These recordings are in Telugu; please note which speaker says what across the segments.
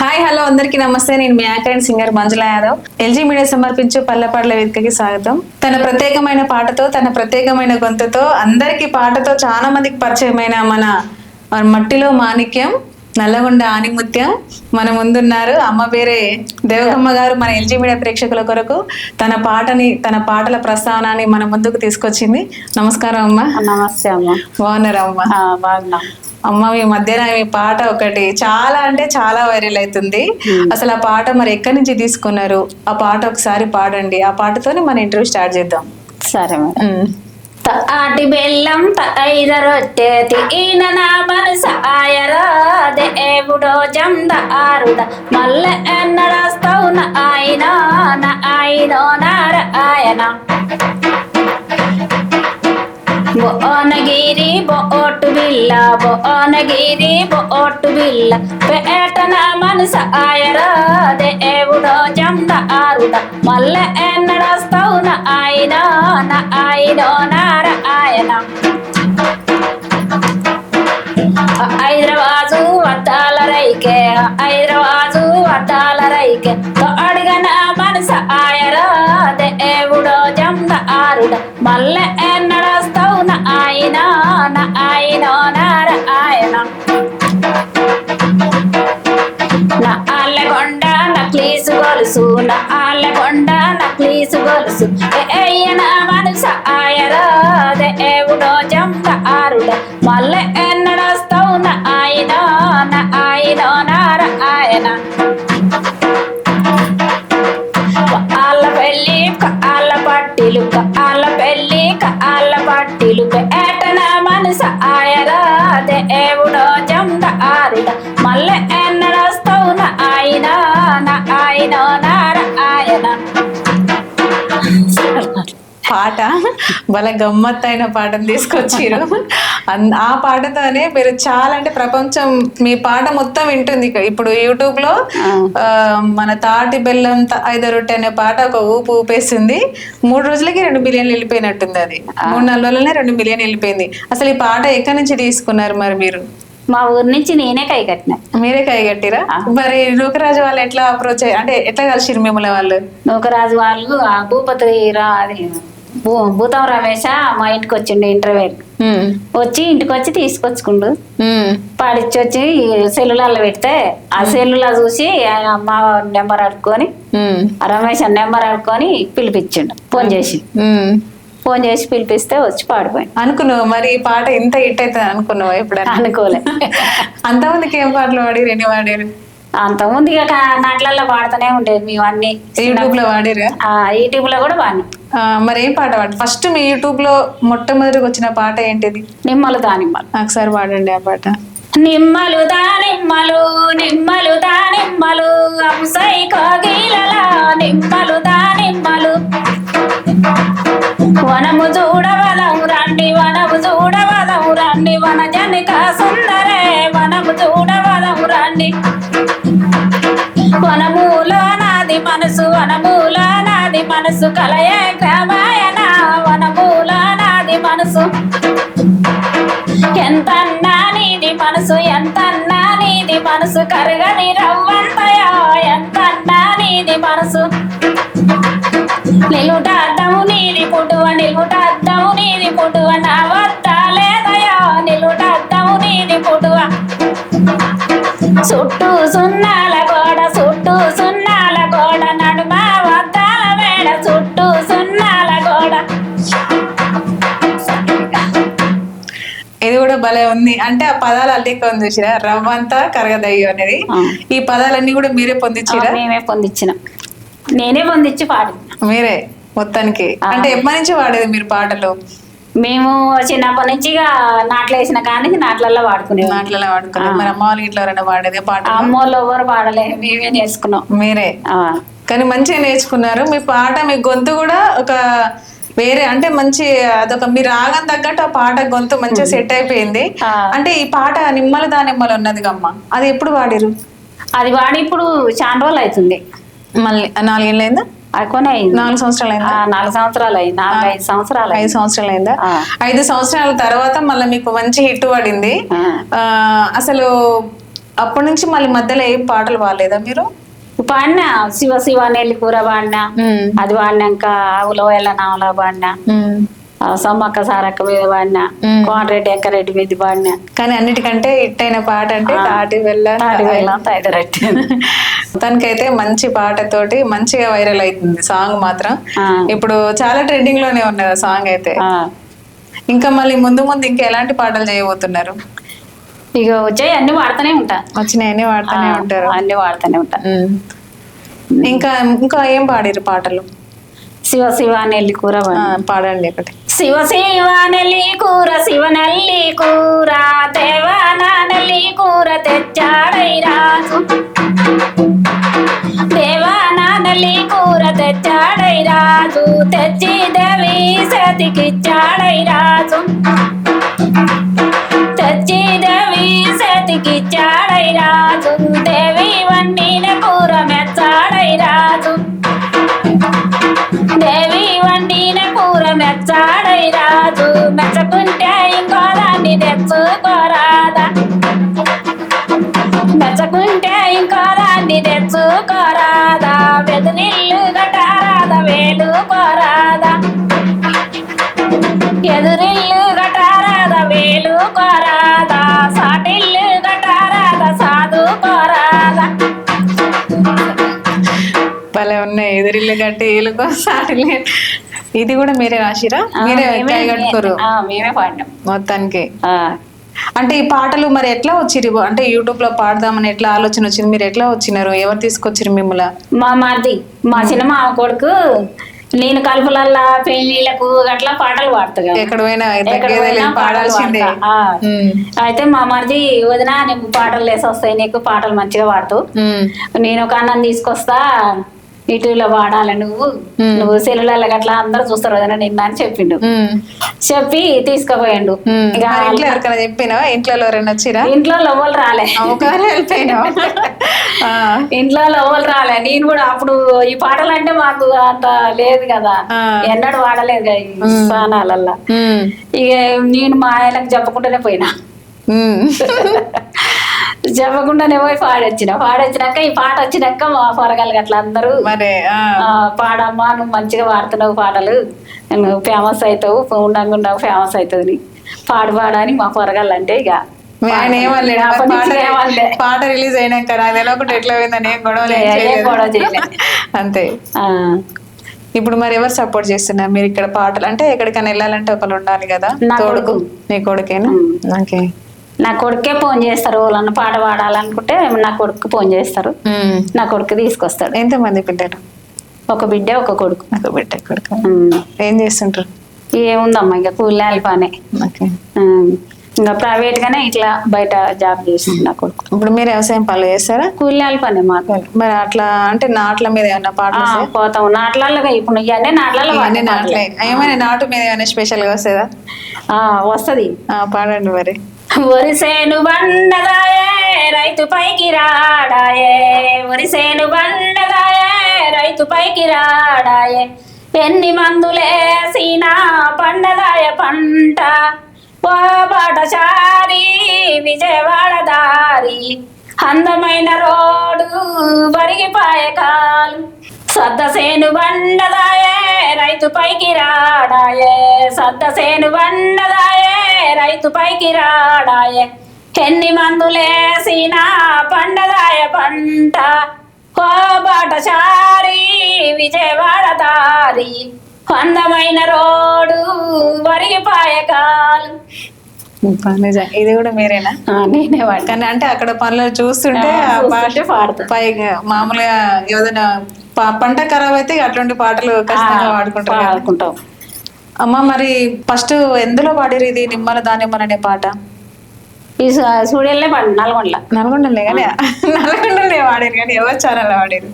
Speaker 1: హాయ్ హలో అందరికీ నమస్తే. నేను మీ anchor and singer Manjula Yadav. LG media సమర్పించు పల్లెపాటల వేదికకి స్వాగతం. తన ప్రత్యేకమైన పాటతో తన ప్రత్యేకమైన గొంతుతో అందరికీ పాటతో చాలా మందికి పరిచయమైన మన మట్టిలో మాణిక్యం నల్లగొండ ఆనిముత్యం మన ముందున్నారు. అమ్మ పేరే దేవకమ్మ గారు మన ఎల్జీ మీడియా ప్రేక్షకుల కొరకు. తన పాటని తన పాటల ప్రస్తావనని మన ముందుకు తీసుకొచ్చింది. నమస్కారం అమ్మ.
Speaker 2: నమస్తే అమ్మ.
Speaker 1: బాగున్నారా అమ్మ?
Speaker 2: బాగున్నాం.
Speaker 1: అమ్మ మీ మధ్యన మీ పాట ఒకటి చాలా అంటే చాలా వైరల్ అవుతుంది. అసలు ఆ పాట మరి ఎక్కడి నుంచి తీసుకున్నారు? ఆ పాట ఒకసారి పాడండి. ఆ పాటతోనే మన ఇంటర్వ్యూ స్టార్ట్ చేద్దాం.
Speaker 2: సరే మేడం.
Speaker 1: ఉమ్.
Speaker 2: తాటి బెల్లం ఐదరొట్టేతి ఈయన నా మనస ఆయరా. దేవుడో జంద ఆరుద మల్ల ఎన్నడస్తావు నా ఆయన నా ఆయనో నార ఆయన. బోనగిరి బోటు బిల్ల బోనగిరి బోటు బిల్ల. పేటన మనస ఆయరా దేవుడో జంద ఆరుద మల్ల ఎన్నడస్తావు నా ఆయన నా ఆయనో నార ఆయన. హైదరాబాదు అద్దాల రైకే హైదరాబాదు అద్దాల రైకే. అడిగన మనస ఆయరా దేవుడో జంద ఆరుడ. మల్ల ఎన్నడ ఆయన నా ఆయనో నార నా ఆళ్ళగొండ నక్లీసు గొలుసు నా ఆళ్ళగొండ నక్లీసు గొలుసు ఏయన మనస ఆయరా దేవుడో ఆరుడ మల్ల ఎన్నడస్తావు నా ఆయన నా పెళ్ళి పట్టిలు కాళ్ళ పెళ్ళి కాళ్ళ పట్టిలు ఏటన మనస ఆయరా? దేవుడో జంద ఆరుడ. ఎన్న ఎన్నడస్తావు నా ఆయన? నా ఆయన నార ఆయన?
Speaker 1: పాట? భలే గమ్మత్తైన పాటను తీసుకొచ్చిరు. ఆ పాటతోనే మీరు చాలా అంటే ప్రపంచం మీ పాట మొత్తం వింటుంది. ఇప్పుడు యూట్యూబ్లో మన తాటి బెల్లం ఐదో రొట్టె అనే పాట ఒక ఊపు ఊపేసింది. మూడు రోజులకి రెండు మిలియన్లు వెళ్ళిపోయినట్టుంది అది. మూడు నాలుగు రోజులనే రెండు మిలియన్ వెళ్ళిపోయింది. అసలు ఈ పాట ఎక్కడి నుంచి తీసుకున్నారు మరి మీరు?
Speaker 2: మా ఊరి నుంచి నేనే కై కట్టిన.
Speaker 1: మీరే కైగట్టిరా మరి నూకరాజు వాళ్ళు ఎట్లా అప్రోచ్ అంటే ఎట్లా కలిసిరు మిమ్మల్ని వాళ్ళు?
Speaker 2: నూకరాజు వాళ్ళు ఆ భూపతి రా అది. భూతం రమేష మా ఇంటికి వచ్చిండు ఇంటర్వ్యూ వచ్చి ఇంటికి వచ్చి తీసుకొచ్చుకుండు పాడిచ్చి వచ్చి సెల్లులలో పెడితే ఆ సెల్లులో చూసి ఆయన మా నెంబర్ అడుక్కొని రమేష్ నెంబర్ అడుక్కొని పిలిపించిండు. ఫోన్ చేసి. ఫోన్ చేసి పిలిపిస్తే వచ్చి పాడిపోయింది
Speaker 1: అనుకున్నావు మరి ఈ పాట ఇంత హిట్ అవుతుంది అనుకున్నావు ఎప్పుడైనా
Speaker 2: అనుకోలే.
Speaker 1: అంతమందికి ఏం పాటలు పాడిరు ఎన్ని పాడారు?
Speaker 2: అంతకుముందు ఇక నాట్లల్లో పాడుతూనే ఉండేది మేము అన్ని.
Speaker 1: యూట్యూబ్లో పాడిరా?
Speaker 2: ఆ, యూట్యూబ్లో కూడా పాడినాం.
Speaker 1: మరి ఏం పాట పాడు? ఫస్ట్ మీ యూట్యూబ్లో మొట్టమొదటిగా వచ్చిన పాట ఏంటిది?
Speaker 2: నిమ్మలు దానిమ్మలు
Speaker 1: ఒకసారి పాడండి ఆ పాట.
Speaker 2: నిమ్మలు దానిమ్మలు నిమ్మలు దానిమ్మలు అంసై కోగిలలా. నిమ్మలు దానిమ్మలు వనము చూడవలం రండి వనము చూడవలం రండి వన జనిక సుందరే. వనము చూడవలం రండి. వనములో నాది మనసు వనములో నాది మనసు కలయే గ్రామాయణ వనమూల నాది మనసు. ఎంతన్నా నీది మనసు ఎంత నీది మనసు. కరగని రవ్వంతయా ఎంత నీది మనసు. నిలుటాద్దము నీది పుట్టువ నిలుటాద్దము నీది పుట్టువ నా వద్ద లేదయా నిలుటాద్దము నీది పుట్టువ చుట్టూ సున్నాల గోడ చుట్టూ
Speaker 1: కూడా భలే ఉంది. అంటే ఆ పదాలు అల్లిక చూసిరా? రవ్వంతా కరగదయ్యో అనేది. ఈ పదాలన్నీ కూడా మీరే పొందించిరా
Speaker 2: మేమే పొందించిన నేనే పొందించి పాడి
Speaker 1: మీరే మొత్తానికి. అంటే ఎప్పటి నుంచి పాడేది మీరు పాటలు?
Speaker 2: మేము చిన్నప్పటి నుంచి ఇక నాట్లు వేసిన కానీ నాట్లల్లో వాడుకునేవాళ్ళం.
Speaker 1: నాట్లలో పాడుకున్నారు మరి అమ్మ వాళ్ళ ఇంట్లో ఎవరైనా పాడేది పాట
Speaker 2: అమ్మోళ్ళు ఎవరు పాడలే. మేమే నేర్చుకున్నాం.
Speaker 1: మీరే. కానీ మంచిగా నేర్చుకున్నారు. మీ పాట మీ గొంతు కూడా ఒక వేరే అంటే మంచి అదొక మీ రాగం తగ్గట్టు ఆ పాట గొంతు మంచిగా సెట్ అయిపోయింది. అంటే ఈ పాట నిమ్మల దానిమ్మలు ఉన్నది గమ్మ అది ఎప్పుడు పాడిరు
Speaker 2: అది వాడి ఇప్పుడు చాలా రోజులు అవుతుంది.
Speaker 1: మళ్ళీ నాలుగేళ్ళు అయిందా?
Speaker 2: అయింది
Speaker 1: నాలుగు సంవత్సరాలు అయిందా?
Speaker 2: నాలుగు సంవత్సరాలు అయింది. నాలుగు ఐదు సంవత్సరాలు
Speaker 1: ఐదు సంవత్సరాలు అయిందా. ఐదు సంవత్సరాల తర్వాత మళ్ళీ మీకు మంచి హిట్ పడింది. అసలు అప్పటి నుంచి మళ్ళీ మధ్యలో ఏం పాటలు పాడలేదా మీరు?
Speaker 2: పాడినా? శివ శివ నెల్లి కూర పాడినా? అది పాడినాక ఆవులో వెళ్ళ నావలో పాడినా? సమ్మక్క సారక్క మీద పాడినా?
Speaker 1: మ్మ్.
Speaker 2: కోమటిరెడ్డి ఎక్కరెడ్డి మీద పాడినా?
Speaker 1: కానీ అన్నిటికంటే ఇట్టైన పాట అంటే తాటి వెళ్ళ
Speaker 2: తాడి వెళ్ళాం తైదరెడ్డి
Speaker 1: తనకైతే మంచి పాటతోటి మంచిగా వైరల్ అవుతుంది సాంగ్ మాత్రం. ఇప్పుడు చాలా ట్రెండింగ్లోనే ఉన్నది ఆ సాంగ్ అయితే. ఇంకా మళ్ళీ ముందు ముందు ఇంకా ఎలాంటి పాటలు చేయబోతున్నారు?
Speaker 2: ఇక వచ్చాయి అన్ని వాడుతూనే ఉంటా.
Speaker 1: వచ్చినాయని వాడుతూనే ఉంటారు.
Speaker 2: అన్ని వాడుతూనే ఉంటా.
Speaker 1: ఇంకా ఇంకా ఏం పాడిరు పాటలు?
Speaker 2: శివ శివ నెల్లి కూర
Speaker 1: పాడండి ఒకటి.
Speaker 2: శివ శివ నెల్లి కూర శివ నెల్లి కూర దేవాన నెల్లి కూర తెచ్చాడై రాజు దేవాన నెల్లి కూర తెచ్చాడై రాజు తెచ్చి దేవి సతికిచ్చాడై రాజు తెచ్చి బ్రతికిచ్చాడై రాజు. దేవి వండిన కూర మెచ్చాడై రాజు. దేవి వండిన కూర మెచ్చాడై రాజు. మెచ్చకుంటే ఇంకో దాన్ని తెచ్చుకోరాదా. మెచ్చకుంటే ఇంకో దాన్ని తెచ్చుకోరాదా. బెదిరిల్లు గటారాదా వేలు కోరాదా ఎదురిల్లు గటారాదా వేలు కోరాదా సాటిల్లు గటారాదా సాధు కోరాదా
Speaker 1: భలే ఉన్నాయి. ఎదురిల్లు గట్టి ఏలుకో సాటిలే ఇది కూడా మీరే రాసిరా? మీరే కట్టుకోరు?
Speaker 2: మేమే పాడినాం
Speaker 1: మొత్తానికి. అంటే ఈ పాటలు మరి ఎట్లా వచ్చిరు అంటే యూట్యూబ్లో పాడదామని ఎట్లా ఆలోచన వచ్చింది? మీరు ఎట్లా వచ్చినారు? ఎవరు తీసుకొచ్చిరు మిమ్మల్ని?
Speaker 2: మా మరిది మా చిన్న మామ కొడుకు నేను కలుపులల్లా పెళ్ళిళ్ళకు అట్లా పాటలు పాడుతా పాటలు
Speaker 1: పాడాల్సిందే.
Speaker 2: పాడతా. అయితే మా మరిది వదిన నీకు పాటలు లేసి వస్తాయి నీకు పాటలు మంచిగా పాడుతావు
Speaker 1: ఉమ్.
Speaker 2: నేను ఒక అన్నం తీసుకొస్తా. ఇటులో పాడాలి నువ్వు. నువ్వు సెల్లులలో అట్లా అందరూ చూస్తారు వదిన నిన్న అని చెప్పిండు. చెప్పి తీసుకుపోయిండు
Speaker 1: ఇంట్లో ఇంట్లో ఎవరైనా వచ్చిరా
Speaker 2: ఇంట్లో లోపలు రాలే. ఇంట్లో లోపలు రాలే నేను కూడా అప్పుడు ఈ పాటలు అంటే మాకు అంత లేదు కదా. ఎన్నడూ వాడలేదు కదా ఈ స్థానాలల్లా. ఇక నేను మా ఆయనకు చెప్పకుండానే పోయినా. చెప్పకుండానే పోయి పాడొచ్చిన. పాడొచ్చినాక ఈ పాట వచ్చినాక మా పొరగాలి అట్లా అందరూ పాడమ్మా నువ్వు మంచిగా పాడుతున్నావు పాటలు. నువ్వు ఫేమస్ అవుతావు ఉండంగా ఫేమస్ అవుతుంది. పాడు పాడని మా పొరగాళ్ళు అంటే ఇక
Speaker 1: ఆయన ఏమనలేడు. పాట రిలీజ్ అయినాక నాకు తెలియకుండా ఎట్లా పోయిందని ఏం.
Speaker 2: గొడవ.
Speaker 1: అంతే.
Speaker 2: ఆ,
Speaker 1: ఇప్పుడు మరి ఎవరు సపోర్ట్ చేస్తున్నారు? మీరు ఇక్కడ పాటలు అంటే ఎక్కడికైనా వెళ్ళాలంటే ఒకరు ఉండాలి కదా? తోడుకు. నీ కొడుకేనా? ఓకే.
Speaker 2: నా కొడుకే ఫోన్ చేస్తారు వాళ్ళన్న పాట పాడాలనుకుంటే నా కొడుకు ఫోన్ చేస్తారు. నా కొడుకు తీసుకొస్తాడు.
Speaker 1: ఎంతమంది పిల్లలు
Speaker 2: ఒక బిడ్డ ఒక కొడుకు.
Speaker 1: నాకు బిడ్డ కొడుకు. ఏం చేస్తుంటారు
Speaker 2: ఏముందమ్మా ఇంకా కూలి పనే. ఇంకా ప్రైవేట్ గానే ఇట్లా బయట జాబ్ చేస్తుంది నా కొడుకు.
Speaker 1: ఇప్పుడు మీరు వ్యవసాయం పనులు చేస్తారా?
Speaker 2: కూలి పనే మాకు.
Speaker 1: మరి అట్లా అంటే నాట్ల మీద ఏమైనా పాటలు వస్తాయా?
Speaker 2: పోతాం. నాట్లలో ఇప్పుడు ఇవన్నీ నాట్లలో
Speaker 1: ఇవన్నీ నాట్లే. ఏమైనా నాటు మీద ఏమైనా స్పెషల్గా వస్తుందా?
Speaker 2: వస్తుంది.
Speaker 1: ఆ, పాడండి మరి.
Speaker 2: ఒరిసేను బండదాయే రైతు పైకి రాడాయే. ఒరిసేను బండదాయే రైతు పైకి రాడాయే. ఎన్ని మందులేసినా పండదాయ పంట. ఓ పాటచారి విజయవాడ దారి. అందమైన రోడ్డు బరిగిపాయ కాలు. సద్దసేను బండదాయ రైతు పైకి రాడాయే. సద్దసేను బండదాయే. రైతు పైకి రాడాయే. ఎన్ని మందులేసినా పండదాయ పంట. ఓ బాటచారి విజయవాడ దారి. అందమైన రోడ్డు వరిగిపాయ కాలు.
Speaker 1: నిజం ఇది కూడా మీరేనా?
Speaker 2: నేనే
Speaker 1: కానీ అంటే అక్కడ పనులు చూస్తుంటే
Speaker 2: ఆ,
Speaker 1: పాట
Speaker 2: పాడుతా.
Speaker 1: పైగా మామూలుగా ఏదైనా పంట ఖరాబ్ అయితే ఇక అట్లాంటి పాటలు ఖచ్చితంగా పాడుకుంటారు కదా.
Speaker 2: పాడుకుంటాం
Speaker 1: అమ్మ మరి ఫస్ట్ ఎందులో పాడిరు ఇది నిమ్మల దానిమ్మల అనే పాట?
Speaker 2: ఈ సూర్యులే పడు నల్గొండల.
Speaker 1: నల్గొండలే కానీ నల్గొండలే వాడారు కానీ ఎవరు ఛానల్ వాడారు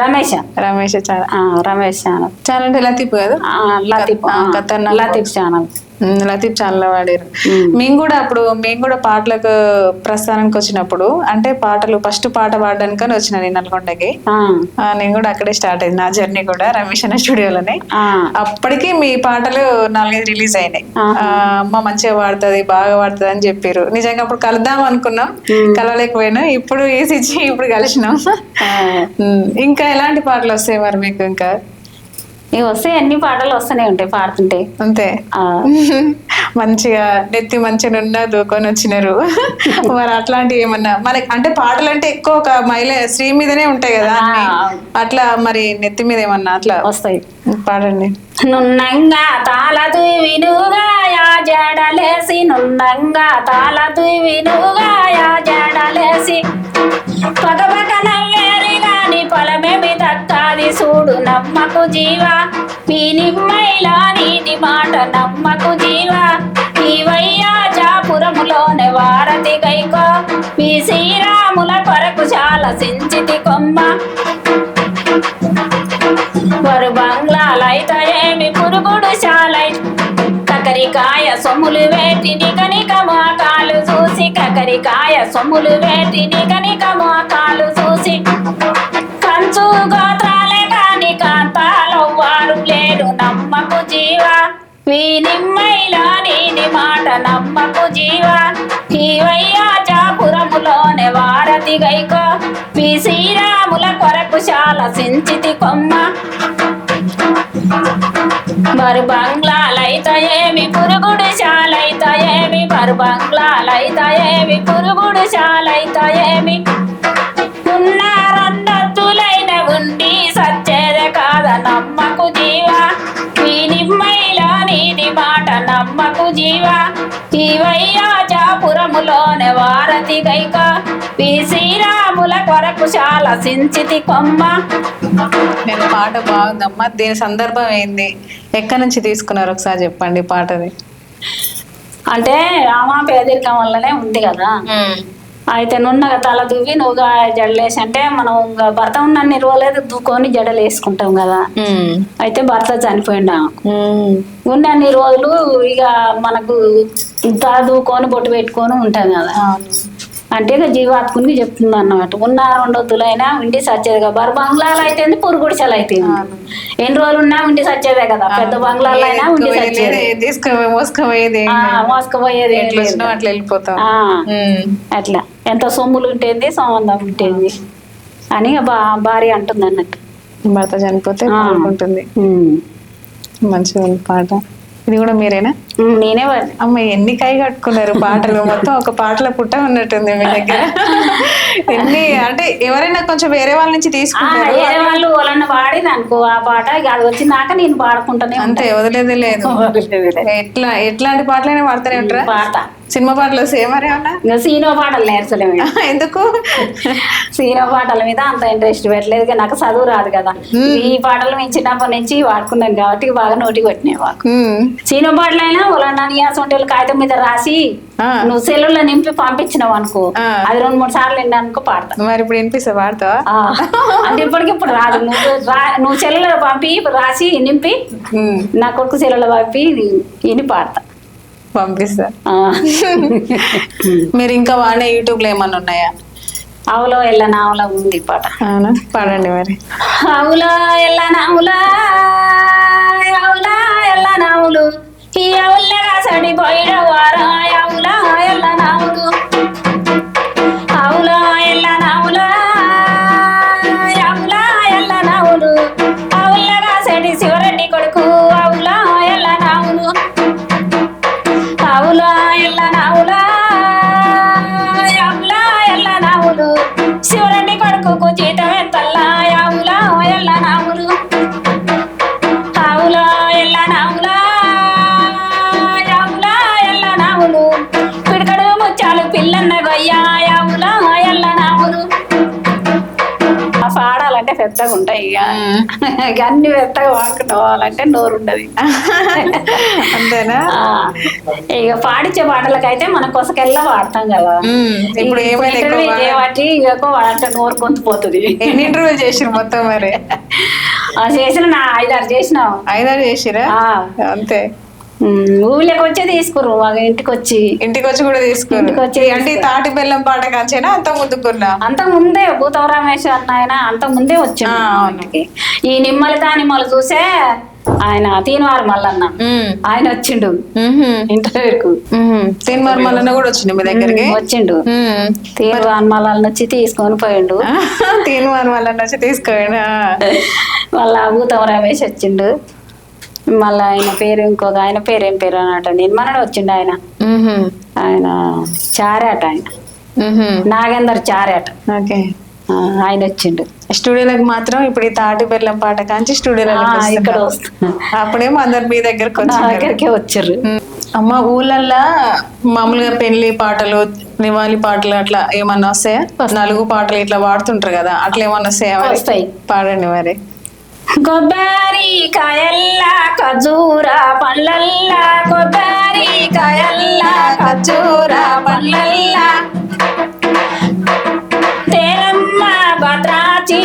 Speaker 2: రమేష్.
Speaker 1: రమేష్ ఛానల్.
Speaker 2: ఆ, రమేష్ ఛానల్.
Speaker 1: ఛానల్ అంటే లతీఫ్ కదా? ఖతర్నాక్
Speaker 2: లతీఫ్ ఛానల్.
Speaker 1: లతీఫ్ చాలా పాడారు మేము కూడా అప్పుడు మేము కూడా పాటలకు ప్రస్థానానికి వచ్చినప్పుడు అంటే పాటలు ఫస్ట్ పాట పాడడానికని వచ్చిన నేను నల్గొండకి. నేను కూడా అక్కడే స్టార్ట్ అయింది నా జర్నీ కూడా రమేష్ అన్న స్టూడియోలోనే అప్పటికి మీ పాటలు నాలుగైదు రిలీజ్ అయినాయి. అమ్మ మంచిగా పాడుతుంది బాగా పాడుతుంది అని చెప్పారు. నిజంగా అప్పుడు కలుద్దాం అనుకున్నాం కలవలేకపోయినా ఇప్పుడు వేసి ఇచ్చి ఇప్పుడు కలిసినాం. ఇంకా ఎలాంటి పాటలు వస్తాయి మరి మీకు ఇంకా?
Speaker 2: ఇవి వస్తే అన్ని పాటలు వస్తూనే ఉంటాయి పాడుతుంటే.
Speaker 1: అంతే. మంచిగా నెత్తి మంచిగా నిండా దూకొని వచ్చినారు. మరి అట్లాంటివి ఏమన్నా మనకి అంటే పాటలు అంటే ఎక్కువ ఒక మహిళ స్త్రీ మీదనే ఉంటాయి కదా. అట్లా మరి నెత్తి మీద ఏమన్నా అట్లా
Speaker 2: వస్తాయి.
Speaker 1: పాడండి.
Speaker 2: నున్నంగా తాళదు వినుగా యా జడలేసి నున్నంగా తాళదు వినుగా యా జడలేసి. పగ పగ నవ్వేరి గాని పొలమేమి దక్కాది చూడు నమ్మకు జీవా. పీనిమ్మైలా నీటి మాట నమ్మకు జీవా. ఈ వయ్యాజాపురములోనే వారతి గైకో. మీ శ్రీరాముల కొరకు చాలా సించితి కొమ్మ. వరు బంగ్లాలైత ఏమి పురుగుడు చాలై కకరికాయ సొమ్ములు వేటిని కనిక మోకాలు చూసి. కకరికాయ సొమ్ములు వేటిని కనిక మోకాలు చూసి. కంచు గోత్రాలు నమ్మకు జీవా. వీనిమ్మైలా నీది మాట నమ్మకు జీవా. ఈ వయ్యాజాపురములోనే వారతి గైకో. మీ శ్రీరాముల కొరకు చాలా సించితి కొమ్మ. మరి బంగ్లాలైత పురుగుడు శాలైత మరి బంగ్లాలైత పురుగుడు శాలైత ఏమి ఉన్నారన్నతులైన ఉండి సచ్చేదే కాద జీవా. వీనిమ్మైలా నీది మాట నమ్మకు జీవా. ఈ వయ్యాజాపురములోనే వారతి గైక. శ్రీరాముల కొరకు చాలా సించితి కొమ్మ.
Speaker 1: నేను పాట బాగుందమ్మా. దీని సందర్భం ఏంది? ఎక్కడి నుంచి తీసుకున్నారు? ఒకసారి చెప్పండి పాటది
Speaker 2: అంటే రామా పేదరికం వల్లనే ఉంది కదా. అయితే నున్నగా తల దువ్వి నువ్వుగా జడలేసి అంటే మనం భర్త ఉన్నన్ని రోజులైతే దువ్వుకొని జడలు వేసుకుంటాం కదా అయితే భర్త చనిపోయిండా. ఉన్నన్ని రోజులు ఇక మనకు తల దువ్వుకొని బొట్టు పెట్టుకొని ఉంటాం కదా. అంటే ఇక జీవాత్మునికి చెప్తుంది అన్నమాట. ఉన్న రెండొద్దులైనా ఇంటి సచ్చేది బర్ బంగ్లాలు అయితే పురుగుడిసెలు అయితే ఎన్ని రోజులు ఉన్నా ఇంటి సచ్చేదే కదా. పెద్ద బంగ్లాలు అయినా ఉండి సచ్చేది.
Speaker 1: మోసుకుపోయేది అట్లా వెళ్ళిపోతాం.
Speaker 2: అట్లా. ఎంత సొమ్ములు ఉంటుంది సంబంధం ఉంటుంది అని భార్య అంటుంది అన్నట్టు.
Speaker 1: భర్త చనిపోతే. మంచిగా ఉంది పాట. ఇది కూడా మీరేనా?
Speaker 2: నేనే.
Speaker 1: అమ్మ ఎన్ని కై కట్టుకున్నారు? పాటలు మొత్తం ఒక పాటల పుట్ట ఉన్నట్టుంది మీ దగ్గర. ఎన్ని అంటే ఎవరైనా కొంచెం వేరే వాళ్ళ నుంచి తీసుకుంటారు.
Speaker 2: వేరే వాళ్ళు వాళ్ళని పాడింది అనుకో ఆ పాట అది వచ్చినాక నేను పాడుకుంటానే
Speaker 1: అంతే వదిలేది లేదు. ఎట్లా ఎట్లాంటి పాటలైనా పాడుతూనే ఉంటారా
Speaker 2: పాట.
Speaker 1: సినిమా పాటలు సేమ్ ఏమన్నా
Speaker 2: ఇంకా సీనో పాటలు నేర్చలేము
Speaker 1: ఎందుకు?
Speaker 2: సీనో పాటల మీద అంత ఇంట్రెస్ట్ పెట్టలేదు నాకు చదువు రాదు కదా. ఈ పాటలు మేము చిన్నప్పటి నుంచి వాడుకున్నాం కాబట్టి బాగా నోటికి వచ్చినాయి మాకు.
Speaker 1: ఉమ్.
Speaker 2: సీనో పాటలైనా వాళ్ళ నియాసంటే కాగితం మీద రాసి. నువ్వు సెల్లులో నింపి పంపించినావు అనుకో. అది రెండు మూడు సార్లు విన్నానుకో పాడతా.
Speaker 1: మరి ఇప్పుడు వినిపిస్తా పాడతావా?
Speaker 2: అంటే ఇప్పటికి ఇప్పుడు రాదు. నువ్వు నువ్వు సెల్లులో పంపి రాసి నింపి. నా కొడుకు సెల్లులో పంపి విని పాడతా.
Speaker 1: పంపిస్తా.
Speaker 2: ఆ.
Speaker 1: మీరు ఇంకా వాడే యూట్యూబ్లో ఏమన్నా ఉన్నాయా?
Speaker 2: ఆవులో ఎల్ల నావులో ఉంది పాట.
Speaker 1: అవునా? పాడండి మరి.
Speaker 2: ఆవులో ఎల్ల నావులా ఆవులా ఎల్ల నావులు ఈ ఆవుల్లగా సడిపోయిన వారా ఆవులా ఎల్ల నావులు ఆవులో. పెద్దగా ఉంటాయి ఇక. ఇక అన్ని పెద్దగా వాడుకోవాలంటే నోరు ఉండదు
Speaker 1: అంతేనా?
Speaker 2: ఇక పాడించే పాటలకైతే మనం కొసకెల్లా వాడతాం కదా.
Speaker 1: ఇప్పుడు ఏమైనా ఎక్కువ
Speaker 2: ఇంటర్వ్యూ వాడంటే నోరు కొంతపోతుంది
Speaker 1: ఎన్ని ఇంటర్వ్యూలు చేసిరు మొత్తం మరి?
Speaker 2: ఆ చేసిన నా ఐదారు చేసినావు
Speaker 1: ఐదారు చేసిరా అంతే.
Speaker 2: ఊళ్ళోకి వచ్చి తీసుకుర్రు వాళ్ళ ఇంటికి వచ్చి
Speaker 1: ఇంటికి వచ్చి కూడా
Speaker 2: వచ్చి
Speaker 1: అంటే తాటి బెల్లం పాట కాంచేనా? అంత ముందుకున్నా
Speaker 2: అంత ముందే భూతం రమేష్ అన్న ఆయన అంత ముందే వచ్చిండు ఇంటికి ఈ నిమ్మలు దానిమ్మలు చూసే ఆయన తీనవారు మల్లన్న. ఆయన వచ్చిండు. ఇంటర్వ్యూకు
Speaker 1: తిన్ మల్లన్న కూడా వచ్చింది మీ దగ్గరికి?
Speaker 2: వచ్చిండు. తీనవారు మల్లన్న వచ్చి తీసుకొని పోయిండు.
Speaker 1: తిన్ మల్లన్న వచ్చి తీసుకోండి
Speaker 2: మళ్ళా భూతం రమేష్ వచ్చిండు. మళ్ళా ఆయన పేరు ఇంకొక ఆయన పేరు ఏం పేరు అన్నట్టు నిర్మనుడు వచ్చిండు ఆయన. ఆయన చారాట ఆయన. నాగేందర్ చారాట.
Speaker 1: ఓకే.
Speaker 2: ఆయన వచ్చిండు.
Speaker 1: స్టూడియోలకు మాత్రం ఇప్పుడు ఈ తాటి బెల్లం పాట కాంచి
Speaker 2: ఆ,
Speaker 1: స్టూడియోలకు
Speaker 2: ఇక్కడ
Speaker 1: అప్పుడేమో అందరు మీ దగ్గరకు
Speaker 2: దగ్గరికి వచ్చారు
Speaker 1: అమ్మ ఊళ్ళల్లో మామూలుగా పెళ్ళి పాటలు నివాళి పాటలు అట్లా ఏమన్నా వస్తాయా? నలుగు పాటలు ఇట్లా పాడుతుంటారు కదా అట్లా ఏమన్నా? వస్తాయి. పాడండి మరి.
Speaker 2: కొబ్బరి కాయల్లా ఖజూర పండ్లల్లా కొబ్బరి కాయల్లా ఖజూర పండ్లల్లా. తేరమ్మ భద్రాచి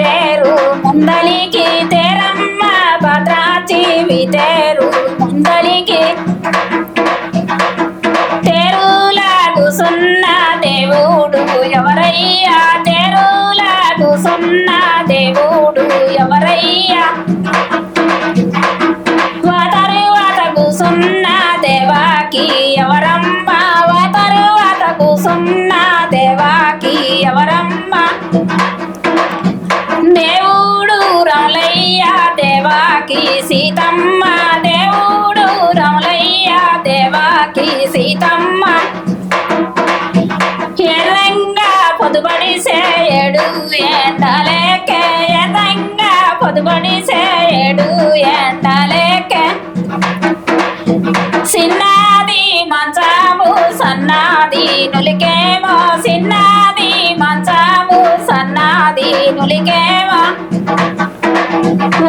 Speaker 2: తేరు ముందలికి తేరమ్మ భద్రాచి తేరు ముందలికి తేరులాగు సున్న దేవుడు ఎవరయ్యా? సున్నా దేవాకి ఎవరమ్మ వాతరువాత సున్నా దేవాకి ఎవరమ్మ? దేవుడు రమలయ్య దేవాకి సీతమ్మ. దేవుడు రమలయ్య దేవాకి సీతమ్మ. ఎర్రంగా పొదుబడి సేయడు ఎండలేకే. ఎర్రంగా పొదుబడి సేయడు ఎండలేకే. సిన్నాది మంచము సన్నది నులికేమో సిన్నాది మంచము సన్నది నులికేమో.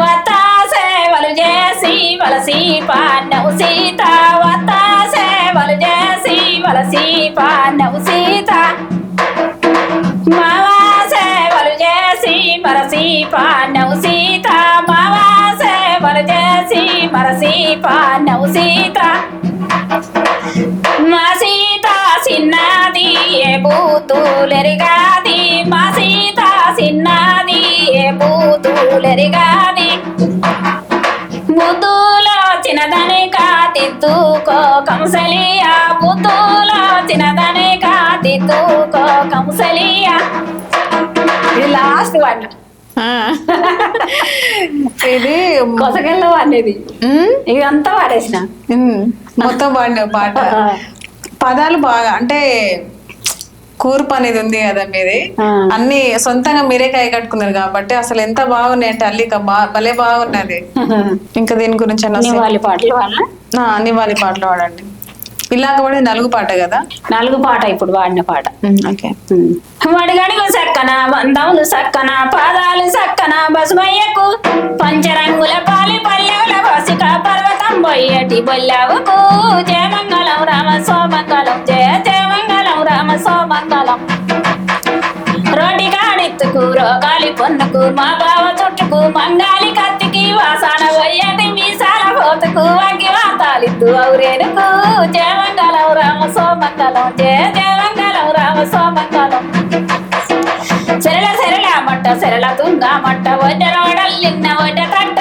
Speaker 2: వత్త సేవలు చేసి వలసి పాన్నవు సీత వత్త సేవలు చేసి వలసి పాన్నవు సీత. మావా సేవలు చేసి మరసి పాన్నవు సీత మా సేవలు చేసి? మరసి నవ్వు సీత. మా సీత చిన్నది ఏ బూతులెరిగాది మా సీత చిన్నది ఏ బూతులెరిగాది బుద్ధులో చిన్నదని కాతిత్తుకో కంసలియా. బుద్ధులో చిన్నదని కాతిత్తుకో కంసలియా. ఇది లాస్ట్ వన్
Speaker 1: ఇది
Speaker 2: కొసగల్లో
Speaker 1: ఉమ్,
Speaker 2: ఇదంతా వాడేసిన.
Speaker 1: మొత్తం పాడిన పాట. పదాలు బాగా అంటే కూర్పు అనేది ఉంది కదా మీది. అన్ని సొంతంగా మీరే కై కట్టుకున్నారు కాబట్టి అసలు ఎంత బాగున్నాయి అంటే అల్లిక బా భలే బాగున్నది. ఇంకా దీని గురించి అన్న
Speaker 2: నివాళి పాటలు
Speaker 1: నివాళి పాటలు పాడండి ఇలాగ పడి నలుగు పాట కదా?
Speaker 2: నాలుగు పాట ఇప్పుడు వాడిన పాట.
Speaker 1: ఓకే.
Speaker 2: వడిగడుగు సక్కన బంధములు సక్కన పాదాలు సక్కన బసుమయ్యకు పంచరంగుల పాలి పల్లెవుల వసిక పర్వతం బొయ్యటి బొల్లావుకు. జయమంగళం రామ సోమంగళం జయ జయమంగళం రామ సోమంగళం. రోటి కాడెత్తుకు రోగాలి పొన్నుకు మా బావ చుట్టుకు మంగాలి కత్తికి వాసన పోయేటి మీసాల పోతుకు అవురేనుకు జయమంగళం రామ సోమంగళం జయ జయమంగళం రామ సోమంగళం. సెరల సెరల మట్ట సెరల తుంగ మట్ట వడ్డ నిన్న వడ్డ తట్ట.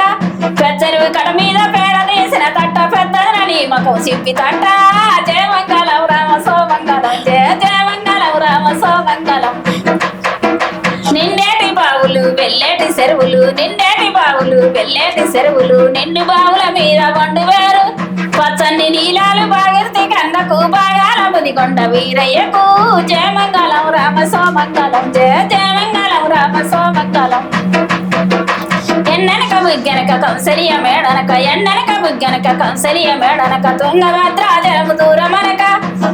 Speaker 2: పెచ్చరువు కడ మీద పేడ తీసిన తట్ట పెద్దదని మకం సిప్పి తట్ట. జయమంగళం రామ సోమంగళం జయ జయమంగళం రామ సోమంగళం. నిండేటి బావులు వెళ్ళేటి చెరువులు నిండేటి బావులు వెళ్ళేటి చెరువులు నిండు బావుల మీద వండు వేరు. పచ్చని నీలాలు బాగిర్తి కందకు బాగాల ముదికొండ వీరయ్యకు జయమంగళం రామ సోమంగళం జయ జయమంగళం రామ సోమంగళం ఎన్నెనక బుగ్గెనక కంసలియ మేడనక ఎన్నెనక బుగ్గెనక కంసలియ మేడనక తుంగభద్ర జలము దూరమనక.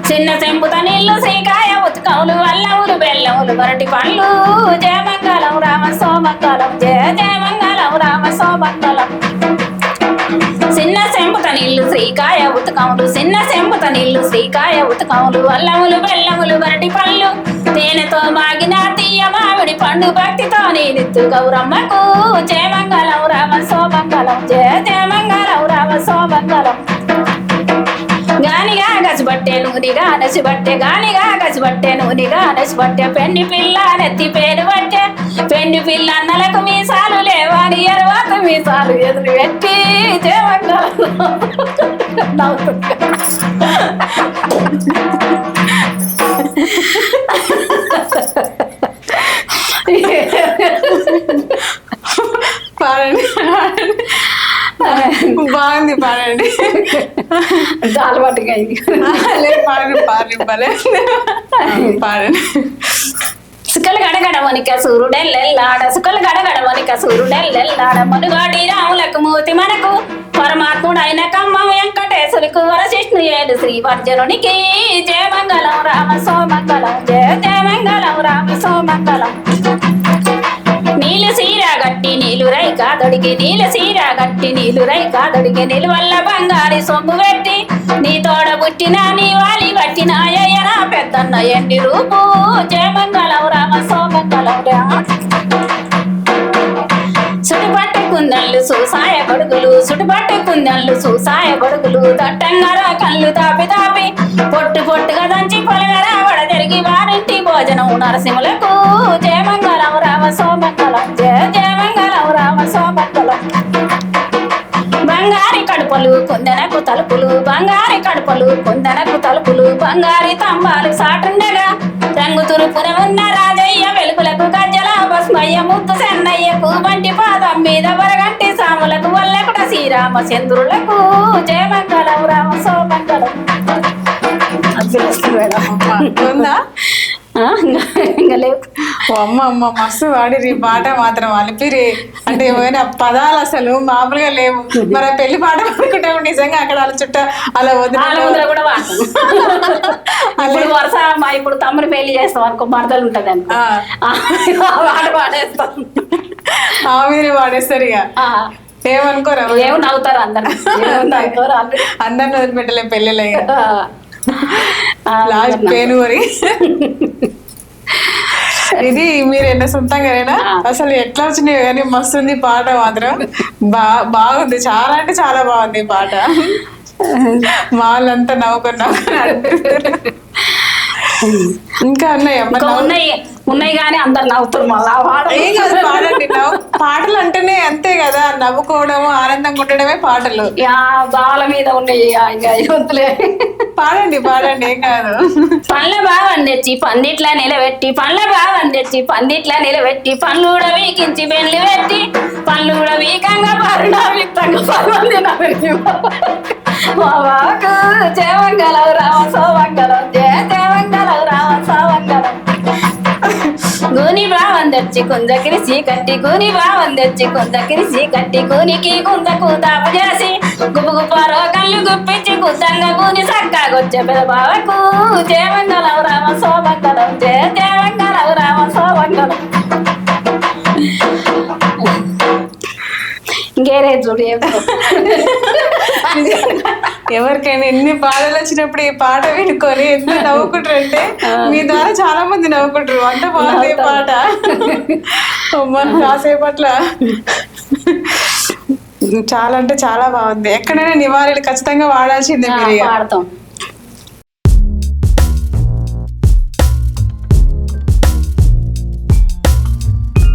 Speaker 2: చిన్న చెంపుత నీళ్ళు శ్రీకాయ ఉతుకములు అల్లములు బెల్లములు మరటి పండ్లు. జయమంగళం రామ సోమంగళం జయ జయమంగళం రామ సోమంగళం చిన్న చెంపుత నీళ్ళు శ్రీకాయ ఉతకములు చిన్న చెంపుత నీళ్ళు శ్రీకాయ ఉతకములు అల్లములు బెల్లములు వరటి పళ్ళు తేనెతో మాగిన తీయ మామిడి పండు భక్తితో నేనెత్తు గౌరమ్మకు. జయమంగళం రామ సోమంగళం జయ జయమంగళం రామ సోమంగళం గానిగా గసిబట్టే నూనెగా నసిబట్టే గాలిగా గసిబట్టే నూనెగా నసిబట్టే పెండి పిల్ల నెత్తి పేరు బట్టే. పెండి పిల్ల అన్నలకు మీసాలు లేవని ఎరవాత మీసాలు ఎదురు పెట్టి దేవంగాలు
Speaker 1: బాగుంది పాడండి.
Speaker 2: జాలు పట్టుగా
Speaker 1: పాడండి పాడండి భలే. పాడండి.
Speaker 2: సుకలు గడగడ వనిక సూర్యుడెల్లెల్లాడ సుకలు గడగడ వనిక సూర్యుడెల్లెల్లాడ మనుగాడి రాములకు మూతి మనకు పరమాత్ముడైన కమ్మ వెంకటేశ్వరికి వరశిష్ణు ఏడు శ్రీవర్జనునికి. జయ మంగళం రామ సోమంగళం జయ జయ మంగళం రామ సోమంగళం. నీళ్ళు సీర గట్టి నీలు రై కాదొడికి నీళ్ళు సీర గట్టి నీలు రై కాదొడికి నిలువల్ల బంగారి సొమ్ము పెట్టి నీ తోడ పుట్టిన నీ వాలి పట్టిన అయ్యన పెద్దన్న ఎండి రూపు. జయమంగళం రామ సోమంగళం రామ సుటుపట్ట కుందళ్ళు సూసాయ బడుగులు సుటుపట్ట కుందళ్ళు సూసాయ బడుగులు దట్టంగా కళ్ళు తాపి తాపి. పొట్టు పొట్టుగా దంచి పొలగరా వడ జరిగి వారింటి భోజనం నరసింహులకు. జయమంగళ రామ సోమంగళం జయ జయమంగళం రామ సోమంగళం బంగారి కడుపలు కుందనకు తలుపులు బంగారి కడుపలు కుందనకు తలుపులు బంగారి తంబాలు సాటుండగా రంగు తురుపున ఉన్న రాజయ్య వెలుగులకు గజ్జల భస్మయ్య ముత్తు సెన్నయ్యకు వంటి పాదం మీద వరగంటి సాములకు వల్లకుట శ్రీరామ చంద్రులకు జయమంగళం రామ సోమంగళం
Speaker 1: ఉందా?
Speaker 2: ఇంకా- లేవు.
Speaker 1: అమ్మ అమ్మ మస్తు వాడిరి పాట మాత్రం అలిపిరి అంటే ఏమైనా పదాలు అసలు మామూలుగా లేవు. మరి పెళ్ళి పాట పాడుకుంటే నిజంగా అక్కడ వాళ్ళ చుట్ట అలా వదిలి
Speaker 2: కూడా ఇప్పుడు వరుస మా ఇప్పుడు తమ్ముడు పెళ్ళి చేస్తాం అనుకో మరదలు ఉంటది అనుకో.
Speaker 1: ఆ.
Speaker 2: ఆ, వాడు వాడేస్తాం
Speaker 1: ఆ మీద వాడేస్తారు ఇక. ఏమనుకోరా?
Speaker 2: ఏమో నవ్వుతారు అందరు.
Speaker 1: అందరిని వదిలిపెట్టలే పెళ్ళిలో లాస్ట్ ఇది మీరు ఎన్న సొంతంగానేనా? అసలు ఎట్లా వచ్చినాయి కానీ మస్తు ఉంది పాట మాత్రం. బా బాగుంది. చాలా అంటే చాలా బాగుంది పాట. వాళ్ళంతా నవ్వుకొని నవ్వుకొని. అంటున్నారు. ఇంకా అన్నయ్య
Speaker 2: ఇంకా ఉన్నాయి. ఉన్నాయి కానీ అందరు నవ్వుతారు మళ్ళా
Speaker 1: పాడండి పాటలు అంటేనే అంతే కదా నవ్వుకోవడము ఆనందంగా ఉండడమే పాటలు.
Speaker 2: యా బాల మీద ఉన్నాయి వద్దులే
Speaker 1: పాడండి పాడండి ఏం కాదు.
Speaker 2: పండ్ల బావని తెచ్చి పందిట్లా నిలబెట్టి పండ్ల బావని తెచ్చి పందిట్లా నిలబెట్టి పండ్లు కూడా వీకించి పెళ్ళి పెట్టి పండ్లు కూడా వీకంగా పరుణ విత్తంగా పరువంది మా బావకు జయమంగళం రామ సోమంగళం జయ జయమంగళం రామ గుని గూని బావం తెచ్చి కట్టి సీకట్టి గూని బావం తెచ్చి కుందకిరి సీకట్టి గూనికి కుందకు చేసి గుబు గుప్పారో కళ్ళు గుప్పించి కుద్దంగా గుని సక్కాగొచ్చే పెద బావకు జయమంగళం రామ సోమంగళం జయ జయమంగళం రామ సోమంగళం ఇంకేరే చూడు ఏమో.
Speaker 1: ఎవరికైనా ఎన్ని బాధలు వచ్చినప్పుడు ఈ పాట వినుకొని ఎంత నవ్వుకుంటారు అంటే మీ ద్వారా చాలా మంది నవ్వుకుంటారు. అంత బాగుంది ఈ పాట. అమ్మ, కాసేపట్ల. చాలా అంటే చాలా బాగుంది. ఎక్కడైనా నివాళులు ఖచ్చితంగా వాడాల్సిందే మీరు.
Speaker 2: పాడతాం